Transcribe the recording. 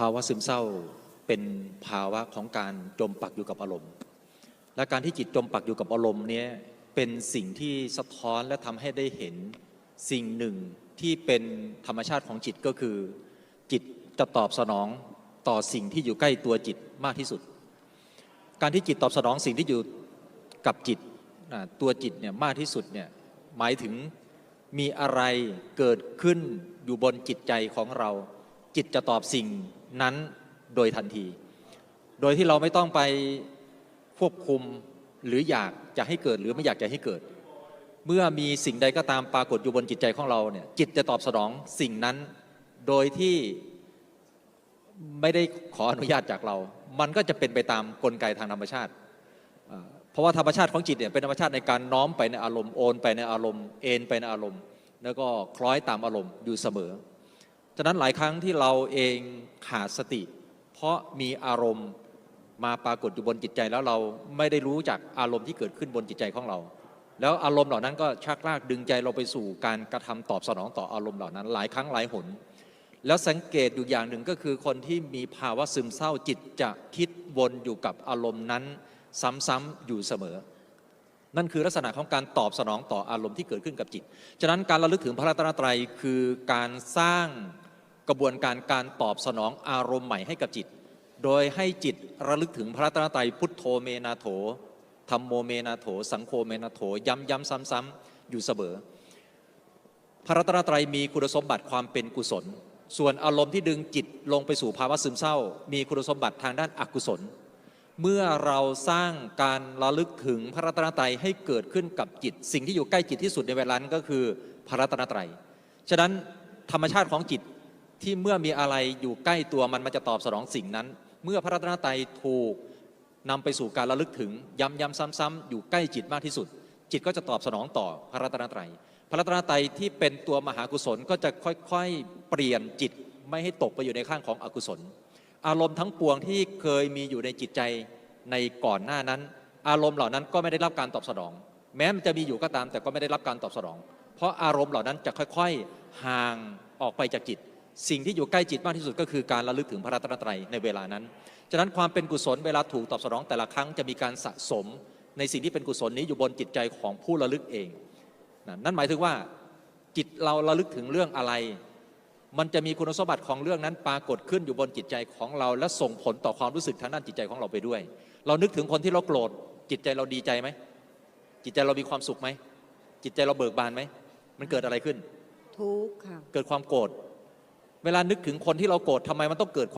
ภาวะซึมเศร้าเป็นภาวะของการจมปักอยู่กับอารมณ์ และการที่จิตจมปักอยู่กับอารมณ์เนี้ยเป็นสิ่งที่สะท้อนและทำให้ได้เห็นสิ่งหนึ่งที่เป็นธรรมชาติของจิตก็คือ จิตจะตอบสนองต่อสิ่งที่อยู่ใกล้ตัวจิตมากที่สุด การที่จิตตอบสนองสิ่งที่อยู่กับจิตตัวจิตเนี่ยมากที่สุดเนี่ยหมายถึงมีอะไรเกิดขึ้นอยู่บนจิตใจของเรา จิตจะตอบสิ่ง นั้นโดยทันที โดยที่เราไม่ต้องไปควบคุมหรืออยากจะให้เกิดหรือไม่อยากจะให้เกิด เมื่อมีสิ่งใดก็ตามปรากฏอยู่บนจิตใจของเราเนี่ยจิตจะตอบสนองสิ่งนั้นโดยที่ไม่ได้ขออนุญาตจากเรา มันก็จะเป็นไปตามกลไกทางธรรมชาติ เพราะว่าธรรมชาติของจิตเนี่ยเป็นธรรมชาติในการน้อมไปในอารมณ์โอนไปในอารมณ์เอ็นไปในอารมณ์ แล้วก็คล้อยตามอารมณ์อยู่เสมอ ฉะนั้นหลายครั้งที่เราเองขาดสติ เพราะมีอารมณ์มาปรากฏอยู่บนจิตใจแล้วเราไม่ได้รู้จากอารมณ์ที่เกิดขึ้นบนจิตใจของเรา แล้วอารมณ์เหล่านั้นก็ชักลากดึงใจเราไปสู่การกระทำตอบสนองต่ออารมณ์เหล่านั้น หลายครั้งหลายหน แล้วสังเกตอยู่อย่างหนึ่งก็คือคนที่มีภาวะซึมเศร้าจิตจะคิดวนอยู่กับอารมณ์นั้น ซ้ำๆอยู่เสมอ นั่นคือลักษณะของการตอบสนองต่ออารมณ์ที่เกิดขึ้นกับจิต ฉะนั้นการระลึกถึงพระรัตนตรัยคือการสร้าง กระบวนการการตอบสนองอารมณ์ใหม่ให้กับจิต โดยให้จิตระลึกถึงพระรัตนตรัยพุทโธเมนาโถธรรมโมเมนาโถ สังโฆเมนาโถ ย้ำย้ำซ้ำๆอยู่เสมอพระรัตนตรัยมีคุณสมบัติความเป็นกุศล ส่วนอารมณ์ที่ดึงจิตลงไปสู่ภาวะซึมเศร้า มีคุณสมบัติทางด้านอกุศล เมื่อเราสร้างการระลึกถึงพระรัตนตรัยให้เกิดขึ้นกับจิต สิ่งที่อยู่ใกล้จิตที่สุดในเวลานั้นก็คือพระรัตนตรัย ฉะนั้นธรรมชาติของจิต ที่เมื่อมีอะไรอยู่ใกล้ตัวมันมันจะตอบสนองสิ่งนั้น เมื่อพระรัตนตรัยถูกนำไปสู่การระลึกถึงย้ำย้ำซ้ำๆอยู่ใกล้จิตมากที่สุด จิตก็จะตอบสนองต่อพระรัตนตรัยพระรัตนตรัยที่เป็นตัวมหากุศลก็จะค่อยๆเปลี่ยนจิตไม่ให้ตกไปอยู่ในข้างของอกุศล อารมณ์ทั้งปวงที่เคยมีอยู่ในจิตใจในก่อนหน้านั้น อารมณ์เหล่านั้นก็ไม่ได้รับการตอบสนอง แม้มันจะมีอยู่ก็ตามแต่ก็ไม่ได้รับการตอบสนอง เพราะอารมณ์เหล่านั้นจะค่อยๆห่างออกไปจากจิต สิ่งที่อยู่ใกล้จิตมากที่สุดก็คือการระลึกถึงพระรัตนตรัยในเวลานั้น ฉะนั้นความเป็นกุศลเวลาถูกตอบสนองแต่ละครั้งจะมีการสะสมในสิ่งที่เป็นกุศลนี้อยู่บนจิตใจของผู้ระลึกเองนะนั่นหมายถึงว่าจิตเราระลึกถึงเรื่องอะไร มันจะมีคุณสมบัติของเรื่องนั้นปรากฏขึ้นอยู่บนจิตใจของเรา และส่งผลต่อความรู้สึกทางด้านจิตใจของเราไปด้วย เรานึกถึงคนที่เราโกรธ จิตใจเราดีใจไหม จิตใจเรามีความสุขไหม จิตใจเราเบิกบานไหม มันเกิดอะไรขึ้น ทุกข์ค่ะ เกิดความโกรธ เวลานึกถึงคนที่เราโกรธทำไมมันต้องเกิด